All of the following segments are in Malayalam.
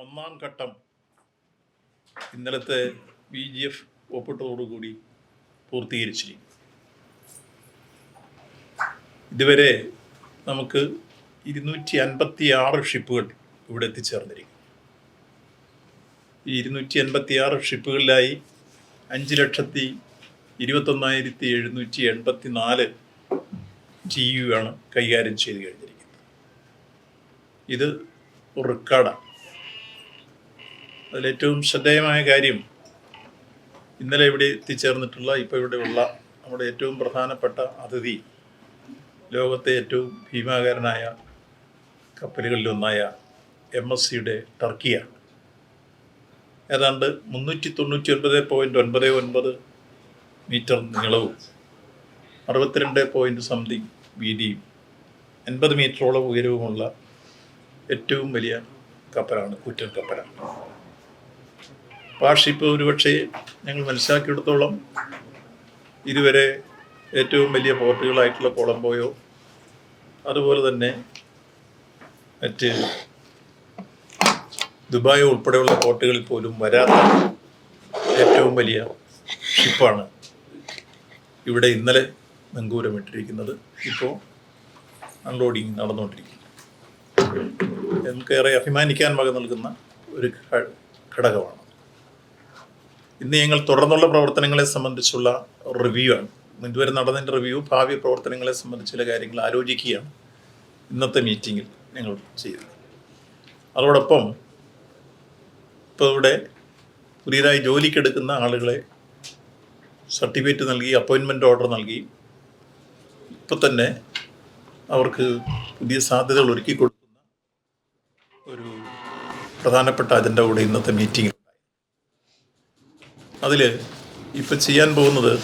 ഒന്നാം ഘട്ടം ഇന്നലത്തെ ബി ജി എഫ് ഒപ്പിട്ടതോടുകൂടി പൂർത്തീകരിച്ചിരിക്കും ഇതുവരെ നമുക്ക് ഇരുന്നൂറ്റി അൻപത്തി ആറ് ഷിപ്പുകൾ ഇവിടെ എത്തിച്ചേർന്നിരിക്കും ഈ ഇരുന്നൂറ്റി അൻപത്തി ആറ് ഷിപ്പുകളിലായി അഞ്ച് ലക്ഷത്തി ഇരുപത്തൊന്നായിരത്തി എഴുന്നൂറ്റി എൺപത്തി നാല് ജി യു ആണ് കൈകാര്യം ചെയ്ത് കഴിഞ്ഞിരിക്കുന്നത്. ഇത് റെക്കോർഡാണ്. അതിലേറ്റവും ശ്രദ്ധേയമായ കാര്യം ഇന്നലെ ഇവിടെ എത്തിച്ചേർന്നിട്ടുള്ള ഇപ്പോൾ ഇവിടെയുള്ള നമ്മുടെ ഏറ്റവും പ്രധാനപ്പെട്ട അതിഥി ലോകത്തെ ഏറ്റവും ഭീമാകാരനായ കപ്പലുകളിലൊന്നായ എം എസ് സിയുടെ ടർക്കിയാണ് ഏതാണ്ട് മുന്നൂറ്റി തൊണ്ണൂറ്റി ഒൻപത് പോയിന്റ് ഒൻപത് ഒൻപത് മീറ്റർ നീളവും അറുപത്തിരണ്ട് പോയിന്റ് സംതിങ് വീതിയും എൺപത് മീറ്ററോളം ഉയരവുമുള്ള ഏറ്റവും വലിയ കപ്പലാണ് കൂറ്റൻ കപ്പലാണ്. ആ ഒരുപക്ഷെ ഞങ്ങൾ മനസ്സിലാക്കിയെടുത്തോളം ഇതുവരെ ഏറ്റവും വലിയ പോർട്ടുകളായിട്ടുള്ള കൊളംബോയോ അതുപോലെ തന്നെ മറ്റ് ദുബായ് ഉൾപ്പെടെയുള്ള പോർട്ടുകളിൽ പോലും വരാത്ത ഏറ്റവും വലിയ ഷിപ്പാണ് ഇവിടെ ഇന്നലെ നങ്കൂരമിട്ടിരിക്കുന്നത്. ഇപ്പോൾ അൺലോഡിങ് നടന്നുകൊണ്ടിരിക്കുന്നു. നമുക്കേറെ അഭിമാനിക്കാൻ വക നൽകുന്ന ഒരു ഘടകമാണ്. ഇന്ന് ഞങ്ങൾ തുടർന്നുള്ള പ്രവർത്തനങ്ങളെ സംബന്ധിച്ചുള്ള റിവ്യൂ ആണ് ഇതുവരെ നടന്നതിന്റെ റിവ്യൂ ഭാവി പ്രവർത്തനങ്ങളെ സംബന്ധിച്ച് ചില കാര്യങ്ങൾ ആലോചിക്കുകയാണ് ഇന്നത്തെ മീറ്റിങ്ങിൽ ഞങ്ങൾ ചെയ്തത് അതോടൊപ്പം ഇപ്പോൾ ഇവിടെ പുതിയതായി ജോലിക്കെടുക്കുന്ന ആളുകളെ സർട്ടിഫിക്കറ്റ് നൽകി അപ്പോയിൻമെന്റ് ഓർഡർ നൽകി. ഇപ്പോൾ തന്നെ അവർക്ക് പുതിയ സാധ്യതകൾ ഒരുക്കി കൊടുക്കുന്ന ഒരു പ്രധാനപ്പെട്ട അജണ്ട കൂടെ ഇന്നത്തെ മീറ്റിംഗിൽ അതിൽ ഇപ്പം ചെയ്യാൻ പോകുന്നത്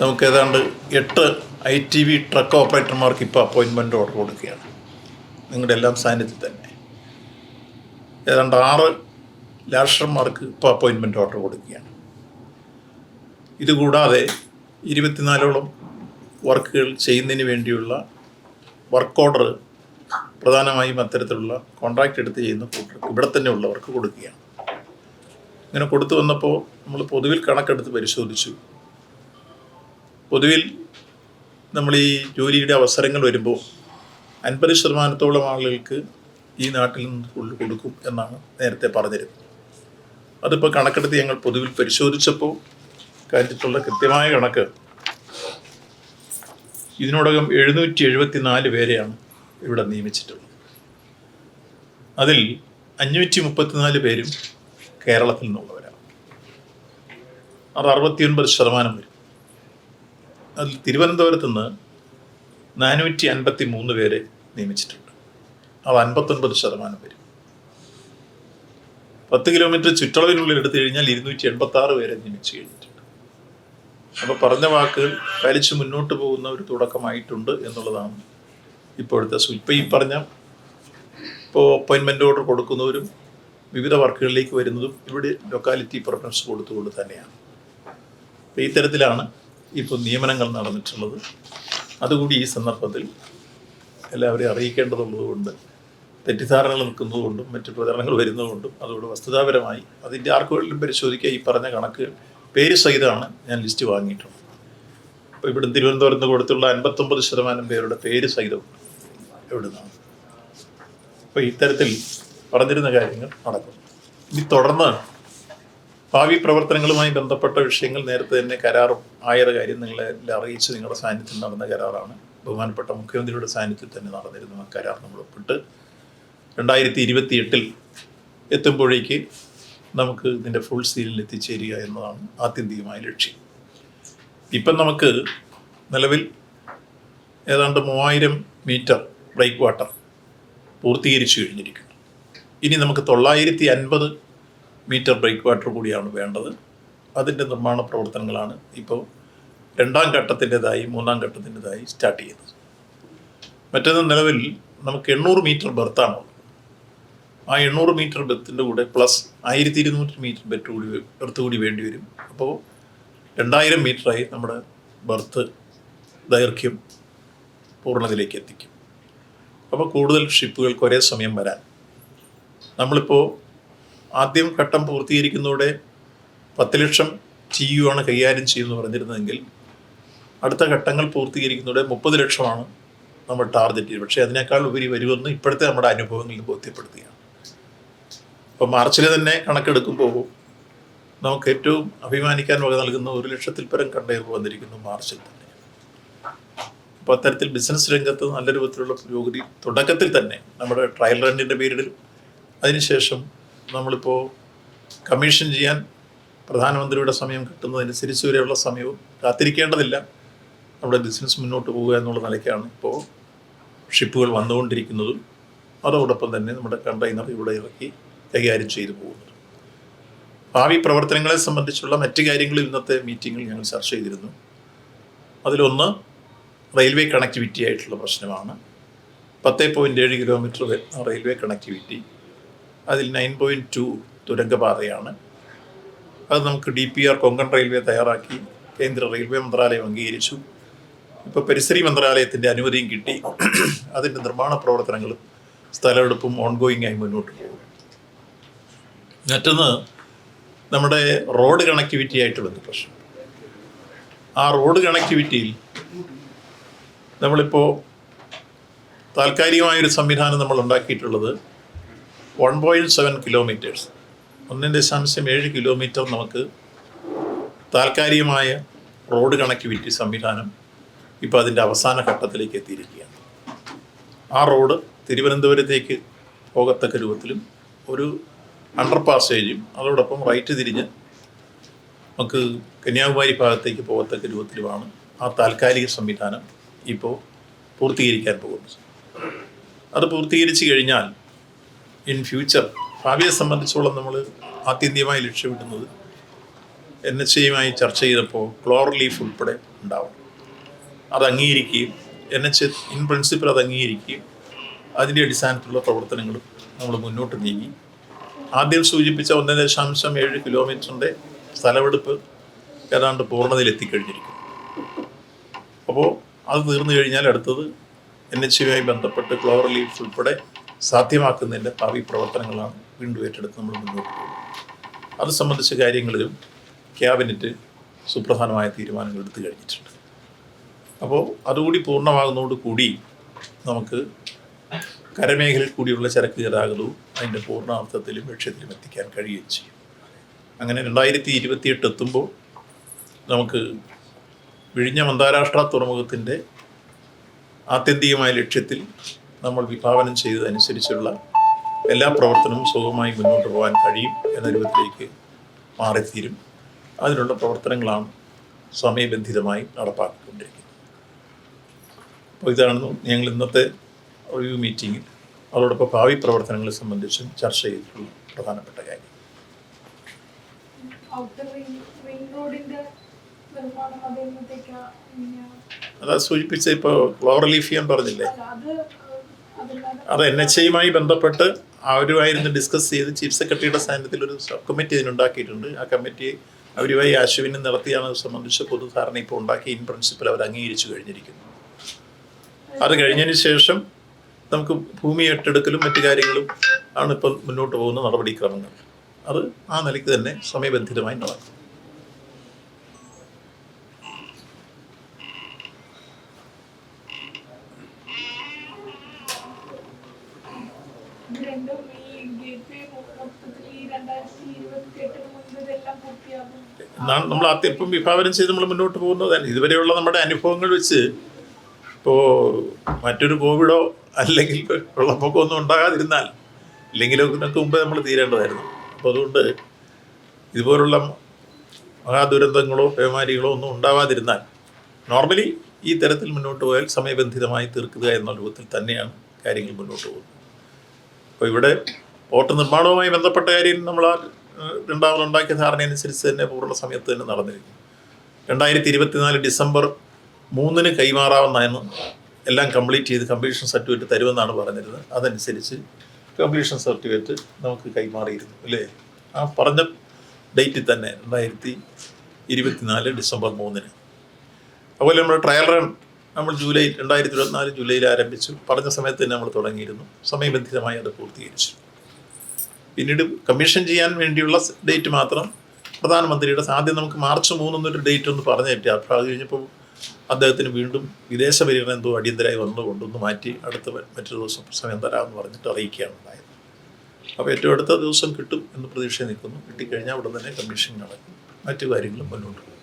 നമുക്ക് ഏതാണ്ട് എട്ട് ഐ ടി വി ട്രക്ക് ഓപ്പറേറ്റർമാർക്ക് ഇപ്പോൾ അപ്പോയിൻമെന്റ് ഓർഡർ കൊടുക്കുകയാണ്. നിങ്ങളുടെ എല്ലാം സാന്നിധ്യത്തിൽ തന്നെ. ഏതാണ്ട് ആറ് ലാഷർമാർക്ക് ഇപ്പോൾ അപ്പോയിൻമെന്റ് ഓർഡർ കൊടുക്കുകയാണ്. ഇതുകൂടാതെ ഇരുപത്തിനാലോളം വർക്കുകൾ ചെയ്യുന്നതിന് വേണ്ടിയുള്ള വർക്ക് ഓർഡർ പ്രധാനമായും അത്തരത്തിലുള്ള കോൺട്രാക്റ്റ് എടുത്ത് ചെയ്യുന്ന കൂട്ടർക്ക് ഇവിടെ തന്നെ ഉള്ളവർക്ക് കൊടുക്കുകയാണ്. ഇങ്ങനെ കൊടുത്തു വന്നപ്പോൾ നമ്മൾ പൊതുവിൽ കണക്കെടുത്ത് പരിശോധിച്ചു. പൊതുവിൽ നമ്മൾ ഈ ജോലിയുടെ അവസരങ്ങൾ വരുമ്പോൾ അൻപത് ശതമാനത്തോളം ആളുകൾക്ക് ഈ നാട്ടിൽ നിന്ന് കൊടുക്കും എന്നാണ് നേരത്തെ പറഞ്ഞിരുന്നത്. അതിപ്പോൾ കണക്കെടുത്ത് ഞങ്ങൾ പൊതുവിൽ പരിശോധിച്ചപ്പോൾ കാര്യത്തിലുള്ള കൃത്യമായ കണക്ക് ഇതിനോടകം എഴുന്നൂറ്റി എഴുപത്തി നാല് പേരെയാണ് ഇവിടെ നിയമിച്ചിട്ടുള്ളത്. അതിൽ അഞ്ഞൂറ്റി മുപ്പത്തിനാല് പേരും കേരളത്തിൽ നിന്നുള്ളവരാണ്. അത് അറുപത്തിയൊൻപത് ശതമാനം വരും. അതിൽ തിരുവനന്തപുരത്ത് നിന്ന് നാനൂറ്റി അൻപത്തി മൂന്ന് പേരെ നിയമിച്ചിട്ടുണ്ട്. അത് അൻപത്തൊൻപത് ശതമാനം വരും. പത്ത് കിലോമീറ്റർ ചുറ്റളവിനുള്ളിൽ എടുത്തു കഴിഞ്ഞാൽ ഇരുന്നൂറ്റി എൺപത്തി ആറ് പേരെ നിയമിച്ചു കഴിഞ്ഞിട്ടുണ്ട്. അപ്പോൾ പറഞ്ഞ വാക്കുകൾ പലിച്ചു മുന്നോട്ട് പോകുന്ന ഒരു തുടക്കമായിട്ടുണ്ട് എന്നുള്ളതാണ് ഇപ്പോഴത്തെ ഇപ്പൊ ഈ പറഞ്ഞ ഇപ്പോൾ അപ്പോയിൻമെന്റ് ഓർഡർ കൊടുക്കുന്നവരും വിവിധ വർക്കുകളിലേക്ക് വരുന്നതും ഇവിടെ ലൊക്കാലിറ്റി പ്രിഫറൻസ് കൊടുത്തുകൊണ്ട് തന്നെയാണ്. അപ്പോൾ ഈ തരത്തിലാണ് ഇപ്പോൾ നിയമനങ്ങൾ നടന്നിട്ടുള്ളത്. അതുകൂടി ഈ സന്ദർഭത്തിൽ എല്ലാവരെയും അറിയിക്കേണ്ടതുള്ളതുകൊണ്ട് തെറ്റിദ്ധാരണകൾ നിൽക്കുന്നതുകൊണ്ടും മറ്റ് പ്രചരണങ്ങൾ വരുന്നതുകൊണ്ടും അതുകൊണ്ട് വസ്തുതാപരമായി അതിന്റെ ആർക്കുകളിലും പരിശോധിക്കുക. ഈ പറഞ്ഞ കണക്ക് പേര് സഹിതമാണ് ഞാൻ ലിസ്റ്റ് വാങ്ങിയിട്ടുള്ളത്. അപ്പോൾ ഇവിടെ തിരുവനന്തപുരത്ത് കൊടുത്തുള്ള അൻപത്തൊമ്പത് ശതമാനം പേരുടെ പേര് സഹിതം എവിടുന്നാണ് അപ്പോൾ ഇത്തരത്തിൽ പറഞ്ഞിരുന്ന കാര്യങ്ങൾ നടക്കും ഇനി തുടർന്ന് ഭാവി പ്രവർത്തനങ്ങളുമായി ബന്ധപ്പെട്ട വിഷയങ്ങൾ നേരത്തെ തന്നെ കരാറും ആയൊരു കാര്യം നിങ്ങളെ അറിയിച്ച് നിങ്ങളുടെ സാന്നിധ്യത്തിൽ നടന്ന കരാറാണ്. ബഹുമാനപ്പെട്ട മുഖ്യമന്ത്രിയുടെ സാന്നിധ്യത്തിൽ തന്നെ നടന്നിരുന്നു കരാർ നമ്മൾ ഒപ്പിട്ട് രണ്ടായിരത്തി ഇരുപത്തി എട്ടിൽ എത്തുമ്പോഴേക്ക് നമുക്ക് ഇതിന്റെ ഫുൾ സീലിൽ എത്തിച്ചേരുക എന്നതാണ് ആത്യന്തികമായ ലക്ഷ്യം. ഇപ്പം നമുക്ക് നിലവിൽ ഏതാണ്ട് മൂവായിരം മീറ്റർ ബ്രേക്ക് വാട്ടർ പൂർത്തീകരിച്ചു കഴിഞ്ഞിരിക്കുന്നു. ഇനി നമുക്ക് തൊള്ളായിരത്തി അൻപത് മീറ്റർ ബ്രേക്ക് വാട്ടർ കൂടിയാണ് വേണ്ടത്. അതിന്റെ നിർമ്മാണ പ്രവർത്തനങ്ങളാണ് ഇപ്പോൾ രണ്ടാം ഘട്ടത്തിന്റെതായി മൂന്നാം ഘട്ടത്തിന്റെതായി സ്റ്റാർട്ട് ചെയ്തത് മറ്റൊന്ന് നിലവിൽ നമുക്ക് എണ്ണൂറ് മീറ്റർ ബെർത്താണ് ആ എണ്ണൂറ് മീറ്റർ ബെർത്തിന്റെ കൂടെ പ്ലസ് ആയിരത്തി ഇരുന്നൂറ് മീറ്റർ ബെർത്ത് കൂടി ബെർത്ത് കൂടി വേണ്ടി വരും. അപ്പോൾ രണ്ടായിരം മീറ്ററായി നമ്മുടെ ബെർത്ത് ദൈർഘ്യം പൂർണതയിലേക്ക് എത്തിക്കും. അപ്പോൾ കൂടുതൽ ഷിപ്പുകൾക്ക് ഒരേ സമയം വരാൻ നമ്മളിപ്പോൾ ആദ്യം ഘട്ടം പൂർത്തീകരിക്കുന്നതോടെ പത്ത് ലക്ഷം ടി യു ആണ് കൈകാര്യം ചെയ്യുമെന്ന് പറഞ്ഞിരുന്നതെങ്കിൽ അടുത്ത ഘട്ടങ്ങൾ പൂർത്തീകരിക്കുന്നതോടെ മുപ്പത് ലക്ഷമാണ് നമ്മൾ ടാർഗറ്റ് ചെയ്തത്. പക്ഷേ അതിനേക്കാൾ ഉപരി വരുമെന്ന് ഇപ്പോഴത്തെ നമ്മുടെ അനുഭവങ്ങളിൽ ബോധ്യപ്പെടുത്തുകയാണ്. ഇപ്പോൾ മാർച്ചിൽ തന്നെ കണക്കെടുക്കുമ്പോൾ നമുക്ക് ഏറ്റവും അഭിമാനിക്കാൻ വക നൽകുന്ന ഒരു ലക്ഷത്തിൽ പരം കണ്ടെയ്നർ വന്നിരിക്കുന്നു മാർച്ചിൽ തന്നെ. അപ്പോൾ അത്തരത്തിൽ ബിസിനസ് രംഗത്ത് നല്ല രൂപത്തിലുള്ള പുരോഗതി തുടക്കത്തിൽ തന്നെ നമ്മുടെ ട്രയൽ റണ്ണിന്റെ പീരീഡിൽ അതിനുശേഷം നമ്മളിപ്പോൾ കമ്മീഷൻ ചെയ്യാൻ പ്രധാനമന്ത്രിയുടെ സമയം കിട്ടുന്നതനുസരിച്ച് വരെയുള്ള സമയവും കാത്തിരിക്കേണ്ടതില്ല. നമ്മുടെ ബിസിനസ് മുന്നോട്ട് പോവുക എന്നുള്ള നിലയ്ക്കാണ് ഇപ്പോൾ ഷിപ്പുകൾ വന്നുകൊണ്ടിരിക്കുന്നതും. അതോടൊപ്പം തന്നെ നമ്മുടെ കണ്ടെയ്നർ ഇവിടെ ഇറക്കി കൈകാര്യം ചെയ്തു പോകുന്നത്. ഭാവി പ്രവർത്തനങ്ങളെ സംബന്ധിച്ചുള്ള മറ്റു കാര്യങ്ങളും ഇന്നത്തെ മീറ്റിങ്ങിൽ ഞങ്ങൾ ചർച്ച ചെയ്തിരുന്നു. അതിലൊന്ന് റെയിൽവേ കണക്ടിവിറ്റി ആയിട്ടുള്ള പ്രശ്നമാണ്. പത്ത് പോയിന്റ് ഏഴ് കിലോമീറ്റർ റെയിൽവേ കണക്ടിവിറ്റി അതിൽ നയൻ പോയിന്റ് ടു തുരങ്കപാതയാണ്. അത് നമുക്ക് D P R Konkan railway തയ്യാറാക്കി കേന്ദ്ര റെയിൽവേ മന്ത്രാലയം അംഗീകരിച്ചു. ഇപ്പോൾ പരിസ്ഥിതി മന്ത്രാലയത്തിന്റെ അനുമതിയും കിട്ടി. അതിന്റെ നിർമ്മാണ പ്രവർത്തനങ്ങളും സ്ഥലമെടുപ്പും ഓൺഗോയിങ് ആയി മുന്നോട്ട് പോകും. മറ്റൊന്ന് നമ്മുടെ റോഡ് കണക്ടിവിറ്റി ആയിട്ടുള്ളത് പ്രശ്നം. ആ റോഡ് കണക്ടിവിറ്റിയിൽ നമ്മളിപ്പോൾ താൽക്കാലികമായൊരു സംവിധാനം നമ്മൾ ഉണ്ടാക്കിയിട്ടുള്ളത് വൺ പോയിന്റ് സെവൻ കിലോമീറ്റേഴ്സ് ഒന്നിന് ദശാംശം ഏഴ് കിലോമീറ്റർ നമുക്ക് താൽക്കാലികമായ റോഡ് കണക്ടിവിറ്റി സംവിധാനം ഇപ്പോൾ അതിന്റെ അവസാന ഘട്ടത്തിലേക്ക് എത്തിയിരിക്കുകയാണ്. ആ റോഡ് തിരുവനന്തപുരത്തേക്ക് പോകത്തക്ക രൂപത്തിലും ഒരു അണ്ടർ പാസേജും അതോടൊപ്പം റൈറ്റ് തിരിഞ്ഞ് നമുക്ക് കന്യാകുമാരി ഭാഗത്തേക്ക് പോകത്തക്ക രൂപത്തിലുമാണ് ആ താൽക്കാലിക സംവിധാനം ഇപ്പോൾ പൂർത്തീകരിക്കാൻ പോകുന്നത്. അത് പൂർത്തീകരിച്ചു കഴിഞ്ഞാൽ ഇൻ ഫ്യൂച്ചർ ഭാവിയെ സംബന്ധിച്ചോളം നമ്മൾ ആത്യന്തികമായി ലക്ഷ്യമിടുന്നത് എൻ എച്ച് ഐയുമായി ചർച്ച ചെയ്തപ്പോൾ ക്ലോർ ലീഫ് ഉൾപ്പെടെ ഉണ്ടാവും. അത് അംഗീകരിക്കുകയും എൻ എച്ച് ഇൻ പ്രിൻസിപ്പിൾ അത് അംഗീകരിക്കുകയും അതിന്റെ അടിസ്ഥാനത്തിലുള്ള പ്രവർത്തനങ്ങളും നമ്മൾ മുന്നോട്ട് നീങ്ങി. ആദ്യം സൂചിപ്പിച്ച ഒന്ന് ദശാംശം ഏഴ് കിലോമീറ്ററിന്റെ സ്ഥലമെടുപ്പ് ഏതാണ്ട് പൂർണതയിലെത്തിക്കഴിഞ്ഞിരിക്കും അപ്പോൾ അത് തീർന്നു കഴിഞ്ഞാൽ അടുത്തത് എൻ എച്ച് യുമായി ബന്ധപ്പെട്ട് ക്ലോർ ലീഫ് ഉൾപ്പെടെ സാധ്യമാക്കുന്നതിന്റെ ഭാവി പ്രവർത്തനങ്ങളാണ് വീണ്ടും ഏറ്റെടുത്ത് നമ്മൾ മുന്നോട്ട് പോകുന്നത്. അത് സംബന്ധിച്ച കാര്യങ്ങളിലും ക്യാബിനറ്റ് സുപ്രധാനമായ തീരുമാനങ്ങൾ എടുത്തു കഴിഞ്ഞിട്ടുണ്ട്. അപ്പോൾ അതുകൂടി പൂർണമാകുന്നതോട് കൂടി നമുക്ക് കരമേഖലയിൽ കൂടിയുള്ള ചരക്ക് ഗതാഗതവും അതിന്റെ പൂർണാർത്ഥത്തിലും ലക്ഷ്യത്തിലും എത്തിക്കാൻ കഴിയുകയും ചെയ്യും. അങ്ങനെ രണ്ടായിരത്തി ഇരുപത്തിയെട്ട് എത്തുമ്പോൾ നമുക്ക് വിഴിഞ്ഞം അന്താരാഷ്ട്ര തുറമുഖത്തിന്റെ ആത്യന്തികമായ ലക്ഷ്യത്തിൽ നമ്മൾ വിഭാവനം ചെയ്തതനുസരിച്ചുള്ള എല്ലാ പ്രവർത്തനവും സുഖമായി മുന്നോട്ട് പോകാൻ കഴിയും എന്ന രൂപത്തിലേക്ക് മാറിത്തീരും. അതിനുള്ള പ്രവർത്തനങ്ങളാണ് സമയബന്ധിതമായി നടപ്പാക്കിക്കൊണ്ടിരിക്കുന്നത്. അപ്പോൾ ഇതാണ് ഞങ്ങൾ ഇന്നത്തെ റിവ്യൂ മീറ്റിങ്ങിൽ അതോടൊപ്പം ഭാവി പ്രവർത്തനങ്ങളെ സംബന്ധിച്ചും ചർച്ച ചെയ്തിട്ടുള്ള പ്രധാനപ്പെട്ട കാര്യം. അത് സൂചിപ്പിച്ച ഇപ്പോൾ ക്ലോറലീഫിയം പറഞ്ഞില്ലേ? അത് എൻ എച്ച് ഐയുമായി ബന്ധപ്പെട്ട് അവരുമായിരുന്നു ഡിസ്കസ് ചെയ്ത് ചീഫ് സെക്രട്ടറിയുടെ സാന്നിധ്യത്തിൽ ഒരു സബ് കമ്മിറ്റി ഇതിനുണ്ടാക്കിയിട്ടുണ്ട്. ആ കമ്മിറ്റി അവരുമായി ആശുവിനെ നടത്തിയാണ് അത് സംബന്ധിച്ച് പൊതുധാരണ ഇപ്പോൾ ഉണ്ടാക്കി ഇൻ പ്രിൻസിപ്പൽ അവർ അംഗീകരിച്ചു കഴിഞ്ഞിരിക്കുന്നു. അത് കഴിഞ്ഞതിന് ശേഷം നമുക്ക് ഭൂമി ഏറ്റെടുക്കലും മറ്റു കാര്യങ്ങളും ആണ് ഇപ്പം മുന്നോട്ട് പോകുന്ന നടപടിക്രമങ്ങൾ. അത് ആ നിലയ്ക്ക് തന്നെ സമയബന്ധിതമായി നടക്കും ഇത് രണ്ടും ഈ ഗേറ്റ് വേ മൊത്തത്തിൽ ഈ രണ്ടായിരത്തി ഇരുപത്തി എട്ടിന് മുൻപ് ഇതെല്ലാം പൂർത്തിയാകും എന്നാണ് നമ്മൾ ആ ഇപ്പം വിഭാവനം ചെയ്ത് നമ്മൾ മുന്നോട്ട് പോകുന്നത് ഇതുവരെയുള്ള നമ്മുടെ അനുഭവങ്ങൾ വെച്ച് ഇപ്പോൾ മറ്റൊരു കോവിഡോ അല്ലെങ്കിൽ വെള്ളപ്പൊക്കമോ ഒന്നും ഉണ്ടാകാതിരുന്നാൽ ഇല്ലെങ്കിലൊക്കെ മുമ്പേ നമ്മൾ തീരേണ്ടതായിരുന്നു. അപ്പോൾ അതുകൊണ്ട് ഇതുപോലുള്ള മഹാദുരന്തങ്ങളോ പേമാരികളോ ഒന്നും ഉണ്ടാവാതിരുന്നാൽ നോർമലി ഈ തരത്തിൽ മുന്നോട്ട് പോയാൽ സമയബന്ധിതമായി തീർക്കുക എന്ന രൂപത്തിൽ തന്നെയാണ് കാര്യങ്ങൾ മുന്നോട്ട് പോകുന്നത്. അപ്പോൾ ഇവിടെ പോർട്ട് നിർമ്മാണവുമായി ബന്ധപ്പെട്ട കാര്യം നമ്മൾ ആ രണ്ടാമത് ഉണ്ടാക്കിയ ധാരണയനുസരിച്ച് തന്നെ പൂർണ സമയത്ത് തന്നെ നടന്നിരിക്കും. രണ്ടായിരത്തി ഇരുപത്തിനാല് ഡിസംബർ മൂന്നിന് കൈമാറാവുന്നതാണ് എല്ലാം കംപ്ലീറ്റ് ചെയ്ത് കംപ്ലീഷൻ സർട്ടിഫിക്കറ്റ് തരുമെന്നാണ് പറഞ്ഞിരുന്നത്. അതനുസരിച്ച് കംപ്ലീഷൻ സർട്ടിഫിക്കറ്റ് നമുക്ക് കൈമാറിയിരുന്നു അല്ലേ? ആ പറഞ്ഞ ഡേറ്റിൽ തന്നെ രണ്ടായിരത്തി ഇരുപത്തിനാല് ഡിസംബർ മൂന്നിന്. അതുപോലെ നമ്മുടെ ട്രയൽ റൺ നമ്മൾ ജൂലൈ രണ്ടായിരത്തി ഇരുപത്തിനാല് ജൂലൈയിൽ ആരംഭിച്ചു. പറഞ്ഞ സമയത്ത് തന്നെ നമ്മൾ തുടങ്ങിയിരുന്നു. സമയബന്ധിതമായി അത് പൂർത്തീകരിച്ചു. പിന്നീട് കമ്മീഷൻ ചെയ്യാൻ വേണ്ടിയുള്ള ഡേറ്റ് മാത്രം പ്രധാനമന്ത്രിയുടെ ആദ്യം നമുക്ക് മാർച്ച് മൂന്നൊന്നൊരു ഡേറ്റ് ഒന്ന് പറഞ്ഞു പറ്റി അപ്പോൾ അത് കഴിഞ്ഞപ്പോൾ അദ്ദേഹത്തിന് വീണ്ടും വിദേശ പര്യടനം എന്തോ അടിയന്തരമായി വന്നുകൊണ്ട് ഒന്ന് മാറ്റി അടുത്ത മറ്റൊരു ദിവസം സമയം തരാമെന്ന് പറഞ്ഞിട്ട് അറിയിക്കുകയാണ് ഉണ്ടായത്. അപ്പോൾ ഏറ്റവും അടുത്ത ദിവസം കിട്ടും എന്ന് പ്രതീക്ഷ നിൽക്കുന്നു. കിട്ടിക്കഴിഞ്ഞാൽ ഉടൻ തന്നെ കമ്മീഷൻ നടക്കും. മറ്റു കാര്യങ്ങളും മുന്നോട്ട് പോകും.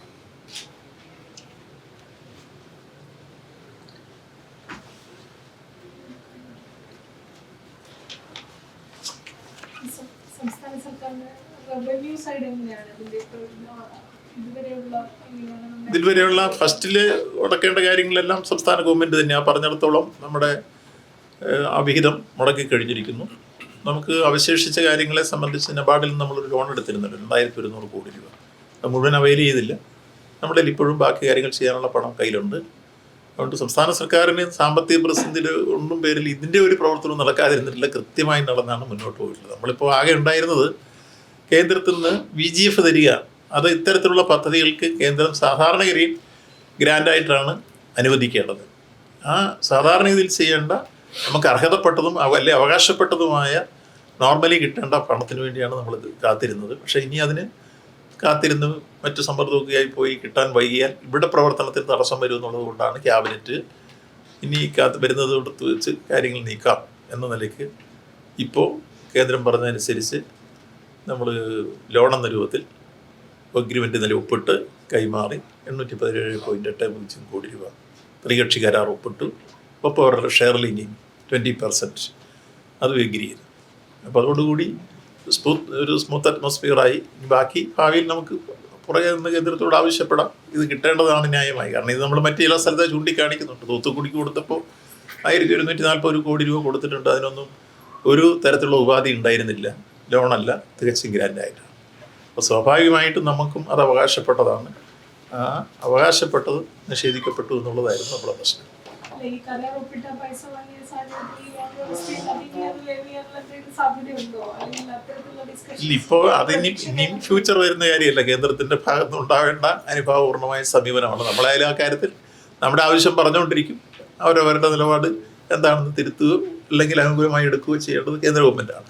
ഫസ്റ്റിൽ ഇതുവരെയുള്ള ഫസ്റ്റിൽ മുടക്കേണ്ട കാര്യങ്ങളെല്ലാം സംസ്ഥാന ഗവൺമെന്റ് തന്നെയാണ് പറഞ്ഞിടത്തോളം നമ്മുടെ ആ വിഹിതം മുടക്കി കഴിഞ്ഞിരിക്കുന്നു. നമുക്ക് അവശേഷിച്ച കാര്യങ്ങളെ സംബന്ധിച്ച് നബാർഡിൽ നിന്ന് നമ്മളൊരു ലോൺ എടുത്തിരുന്നുണ്ട് രണ്ടായിരത്തി ഒരുന്നൂറ് കോടി രൂപ. അത് മുഴുവൻ അവൈൽ ചെയ്തില്ല. നമ്മുടെ ഇപ്പോഴും ബാക്കി കാര്യങ്ങൾ ചെയ്യാനുള്ള പണം കയ്യിലുണ്ട്. അതുകൊണ്ട് സംസ്ഥാന സർക്കാരിന് സാമ്പത്തിക പ്രതിസന്ധിയിൽ ഒന്നും പേരിൽ ഇതിന്റെ ഒരു പ്രവർത്തനവും നടക്കാതിരുന്നിട്ടില്ല. കൃത്യമായി നടന്നാണ് മുന്നോട്ട് പോയിട്ടുള്ളത്. നമ്മളിപ്പോൾ ആകെ ഉണ്ടായിരുന്നത് കേന്ദ്രത്തിൽ നിന്ന് വി ജി എഫ് തരിക. അത് ഇത്തരത്തിലുള്ള പദ്ധതികൾക്ക് കേന്ദ്രം സാധാരണഗതിയിൽ ഗ്രാൻഡായിട്ടാണ് അനുവദിക്കേണ്ടത്. ആ സാധാരണഗതിയിൽ ചെയ്യേണ്ട നമുക്ക് അർഹതപ്പെട്ടതും അല്ലെ അവകാശപ്പെട്ടതുമായ നോർമലി കിട്ടേണ്ട പണത്തിന് വേണ്ടിയാണ് നമ്മൾ കാത്തിരുന്നത്. പക്ഷേ ഇനി അതിന് കാത്തിരുന്ന് മറ്റു സമ്മർദ്ദമൊക്കെയായി പോയി കിട്ടാൻ വൈകിയാൽ ഇവിടെ പ്രവർത്തനത്തിൽ തടസ്സം വരും എന്നുള്ളത് കൊണ്ടാണ് ക്യാബിനറ്റ് ഇനി കാത്ത് വരുന്നത് കൊടുത്ത് വെച്ച് കാര്യങ്ങൾ നീക്കാം എന്ന നിലയ്ക്ക് ഇപ്പോൾ കേന്ദ്രം പറഞ്ഞതനുസരിച്ച് നമ്മൾ ലോൺ എന്ന രൂപത്തിൽ അഗ്രിമെന്റ് നില ഒപ്പിട്ട് കൈമാറി എണ്ണൂറ്റി പതിനേഴ് പോയിന്റ് എട്ട് പൂജ്യം കോടി രൂപ. ത്രികക്ഷി കരാർ ഒപ്പിട്ടു. ഒപ്പം അവരുടെ ഷെയർ ലിങ്ങിൻ ട്വന്റി പെർസെന്റ് അത് എഗ്രി ചെയ്തു അപ്പോൾ അതോടുകൂടി സ്മൂത്ത് ഒരു സ്മൂത്ത് അറ്റ്മോസ്ഫിയറായി ബാക്കി ഭാവിയിൽ നമുക്ക് പുറകെ നിന്ന് കേന്ദ്രത്തോട് ആവശ്യപ്പെടാം. ഇത് കിട്ടേണ്ടതാണ് ന്യായമായി. കാരണം ഇത് നമ്മൾ മറ്റു ചില സ്ഥലത്ത് ചൂണ്ടിക്കാണിക്കുന്നുണ്ട്. തൂത്തുക്കുടിക്ക് കൊടുത്തപ്പോൾ ആയിരത്തി ഒരുന്നൂറ്റി നാൽപ്പത് കോടി രൂപ കൊടുത്തിട്ടുണ്ട്. അതിനൊന്നും ഒരു തരത്തിലുള്ള ഉപാധി ഉണ്ടായിരുന്നില്ല. ലോണല്ല തികച്ചും ഗ്രാൻഡായിട്ടാണ് അപ്പോൾ സ്വാഭാവികമായിട്ടും നമുക്കും അത് അവകാശപ്പെട്ടതാണ്. ആ അവകാശപ്പെട്ടത് നിഷേധിക്കപ്പെട്ടു എന്നുള്ളതായിരുന്നു നമ്മുടെ പ്രശ്നം. ഇപ്പോൾ അതിനി ഇനി ഫ്യൂച്ചർ വരുന്ന കാര്യമല്ല. കേന്ദ്രത്തിന്റെ ഭാഗത്ത് ഉണ്ടാവേണ്ട അനുഭാവപൂർണമായ സമീപനമാണ്. നമ്മളായാലും ആ കാര്യത്തിൽ നമ്മുടെ ആവശ്യം പറഞ്ഞുകൊണ്ടിരിക്കും. അവരവരുടെ നിലപാട് എന്താണെന്ന് തിരുത്തുകയോ അല്ലെങ്കിൽ അനുകൂലമായി എടുക്കുകയോ ചെയ്യേണ്ടത് കേന്ദ്ര ഗവൺമെന്റാണ്